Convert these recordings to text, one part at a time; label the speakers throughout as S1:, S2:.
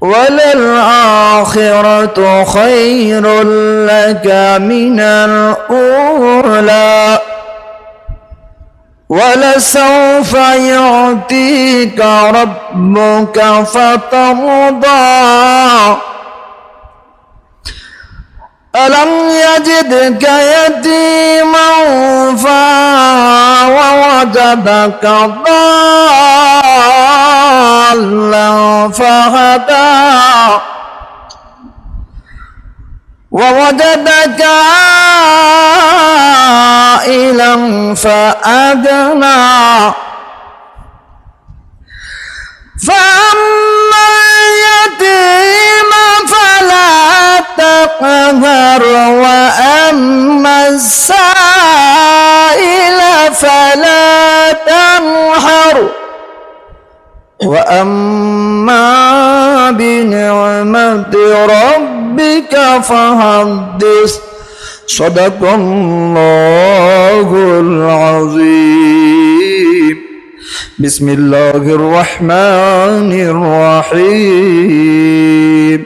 S1: وللآخرة خير لك من الأولى. ولسوف يعطيك ربك فترضى. ألم يجدك يتيما فوجدك ضالا فهدى ووجدك عائلا فأدنى فأما اليتيم تقهر وأما السائل فلا تنحر. وأما بنعمة ربك فحدث. صدق الله العظيم. بسم الله الرحمن الرحيم.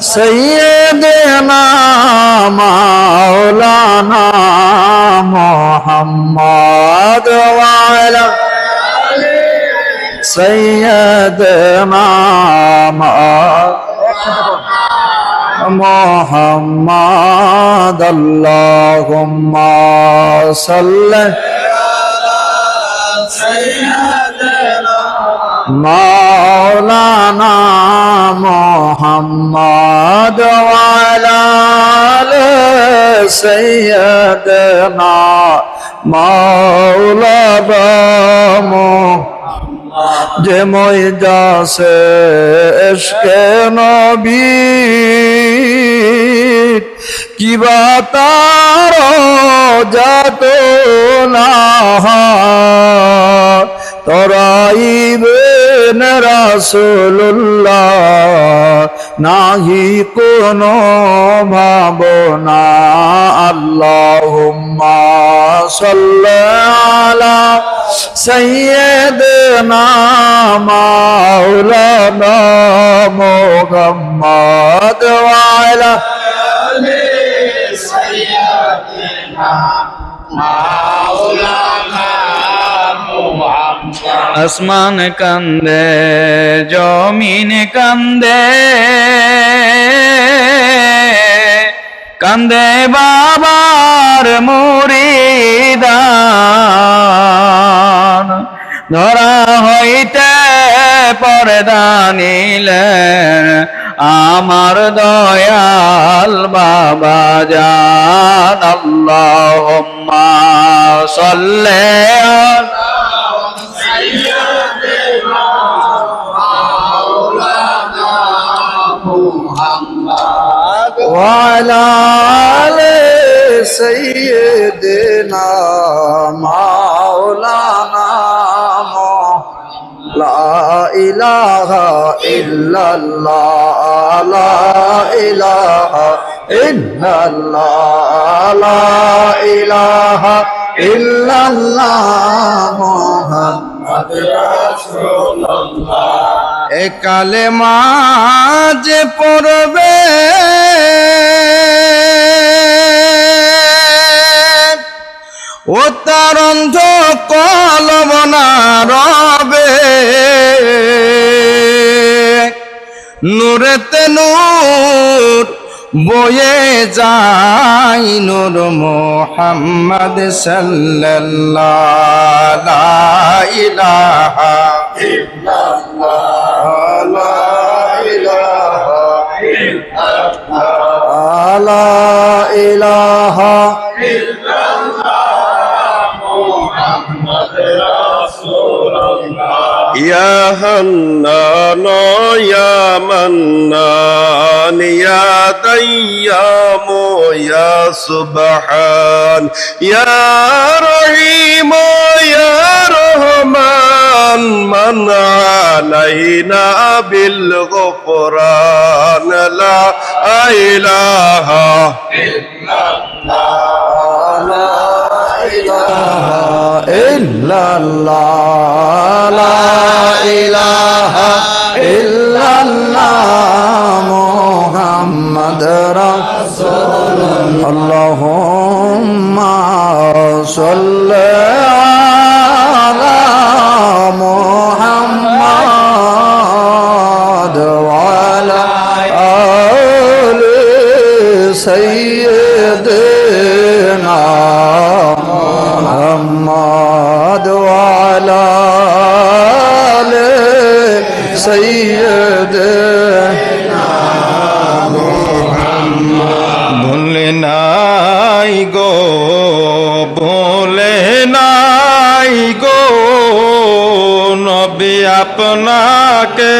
S1: سيدنا مولانا محمد وعلى سيدنا محمد اللهم صل مولانا محمد وعلى آل سيدنا مولانا محمد যে ময়দাসে এসকে নবী কিবা তার যাত না তরাইবেন রাসুল্লাহ নাহি কোন ভাবনা। আল্লাহ সাল্লা সৈয়দ মাওলানা মোহাম্মদ ওয়ালা সৈয়দ মা আসমান কান্দে, জমিন কান্দে। কান্দে বাবার মুরিদান। ধরা হইতে পর্দা নিলেন আমার দয়াল বাবা, জান আল্লাহুম্মা সাল্লি وعلى آل سيدنا مولانا لا إله إلا الله لا إله إلا الله لا إله إلا الله محمد এ কালেমা যে পড়বে। ও তার অন্ধ কলমনা রবে নূরেতে নূর বয়ে যাই নূর মোহাম্মদ সাল্লাল্লাহ ইলাহা ইলাহা ইল্লাল্লাহ লা ইলাহা
S2: يا سبحان يا ديام يا سبحان. يا رحيم يا رحمن من علينا بالغفران. لا إله
S1: إلا الله لا
S2: إله إلا الله. لا إله إلا الله. আপনাকে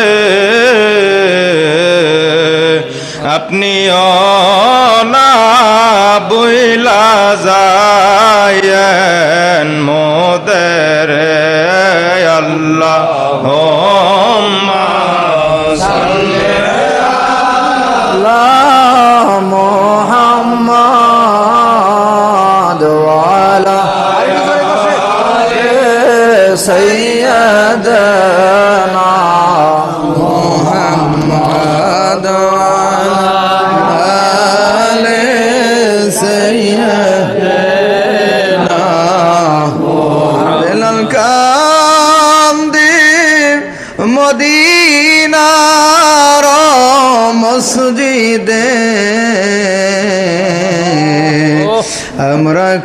S2: আপনি না বইলা যায়েন মোদের আল্লাহ
S1: মোহাম্মদ সৈ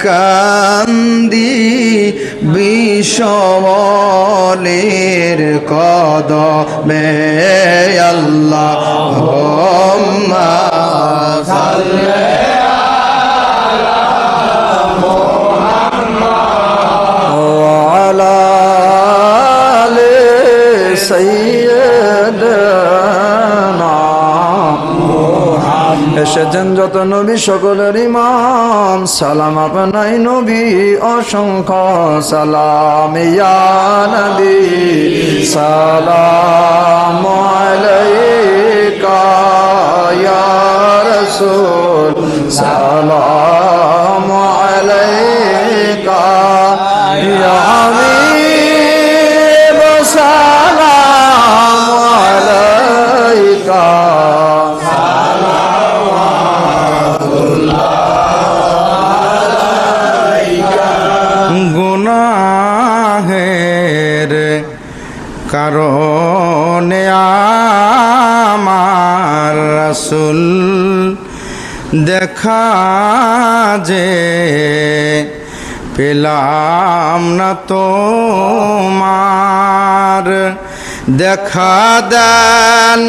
S1: কান্দি বিষমের কদ মে আল্লাহ সৈয়দ এসেছেন যত নবী, সকলের ইমাম সালাম আপনাই নবী, অসংখ্য সালাম। ইয়া নবী, সালাম আলাইকা, ইয়া রাসূল। সালাম কারণে আমার রসুল দেখা যে পেলাম না তোমার। দেখা দেন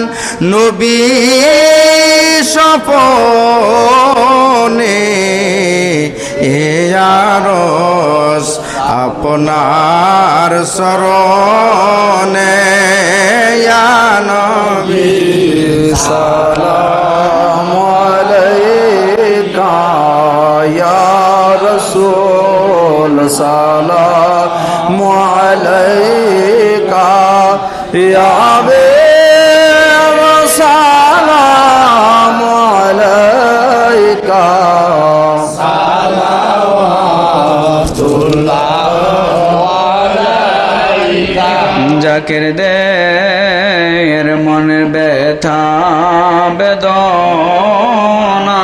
S1: নবী সপনে এ আরস আপনার সরণে নবী
S3: জাকির দের মনের ব্যথা, বেদনা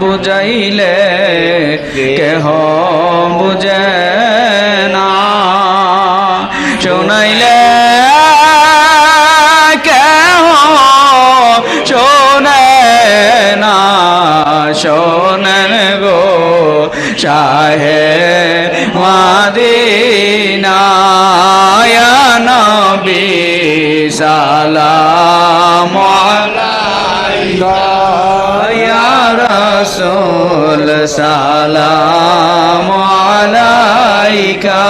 S3: বুঝাইলে কেহ বুঝে না। শোনাইলে কেহ শোনে না। শোনেন গো শাহে সালাম ইয়া রাসূল সালাম আলাইকা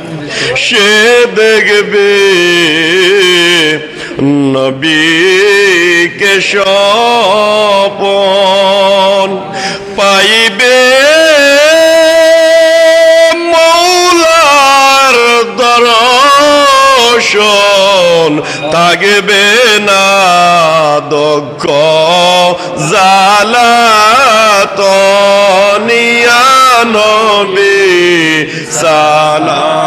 S2: সে দেখবে নবীকে স্বপন পাইবে মৌলার দর্শন। থাকবে না দক্ষ জালাতনিয়া নবী সালাম।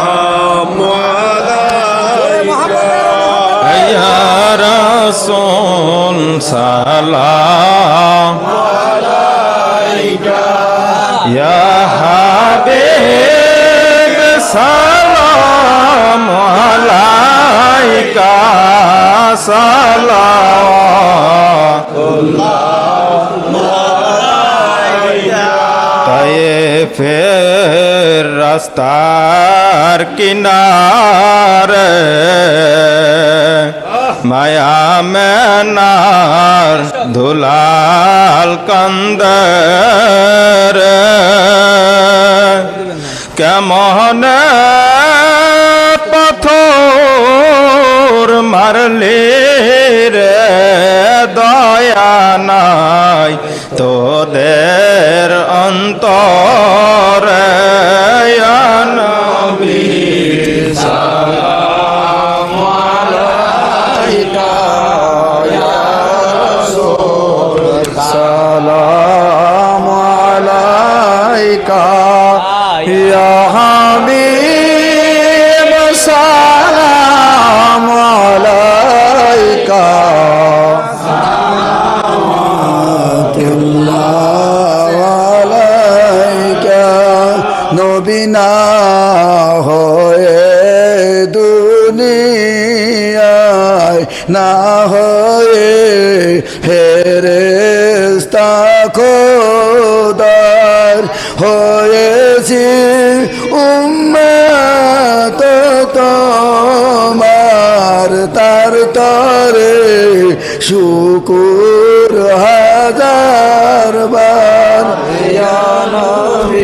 S4: সালাম। ইয়া হাবিব সালাম আলাইকা সালাম। তায়ে ফের রাস্তার কিনারে মায়া মেনার ধুলাল কন্দর। কেমন পাথর মারলে রে? দয়া নাই তোদের অন্তর।
S1: নবীনা হয়ে দুনিয়ায় না হয়ে ফেরেস্তা খোদার হয়েছি উম্মত তোমার তার তরে শুকুর হাজার বার। নবী।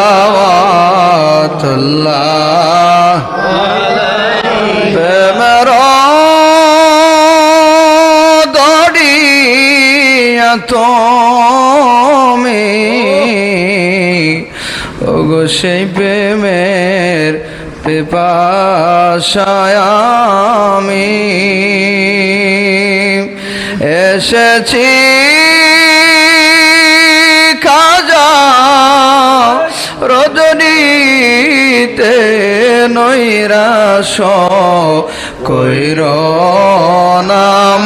S1: তুমি। ওগো সেই প্রেমের পেপাশায় আমি এসেছি। খাজা রজনীতে নৈরাস নাম।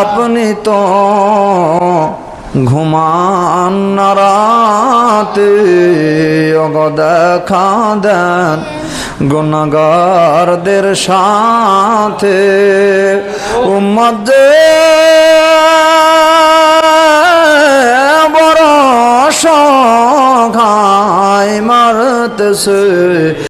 S1: আপনি তো ঘুমান রাতে দেখা দেন গুণগারদের সাথে। উম্মদ বড় সঘা সঘায় মারতেছে।